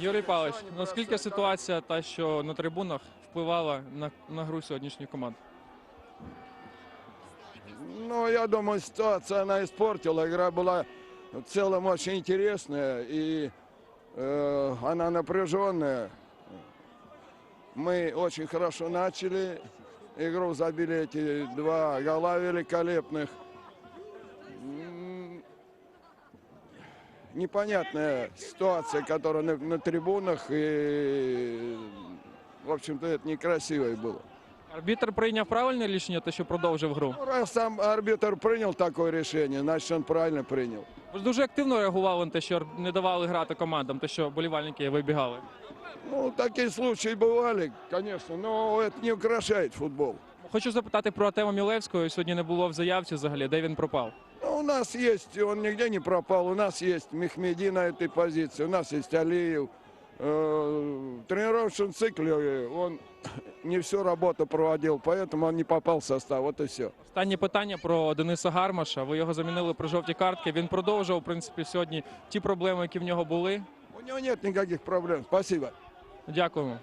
Юрій Павлович, наскільки ситуація та, що на трибунах впливала на, на гру сьогоднішньої команди? Ну, я думаю, ситуация она испортила. Игра была в целом очень интересная и э, она напряженная. Мы очень хорошо начали игру, забили эти два гола великолепных. Непонятная ситуация, которая на, на трибунах, и, в общем-то, это некрасиво и было. Арбітр прийняв правильне рішення, те, що продовжив гру. Ну, раз сам арбитр принял такое решение, значит, он правильно принял. Ви ж дуже активно реагували на те, що не давали грати командам, те, що болівальники вибігали. Ну, такие случаи бывали, конечно, но это не украшает футбол. Хочу запитати про Артема Мілевського. Сьогодні не було в заявці взагалі, де він пропав. Ну, у нас есть, он нигде не пропал, у нас есть Мехмеди на этой позиции, у нас есть Алиев. Э, В тренировочном цикле он не всю работу проводил, поэтому он не попал в состав, вот и все. Останнє питання про Дениса Гармаша. Ви його замінили при жовтій картки. Він продовжував, в принципі, сьогодні ті проблеми, які в нього були. У него нет никаких проблем, спасибо. Дякуємо.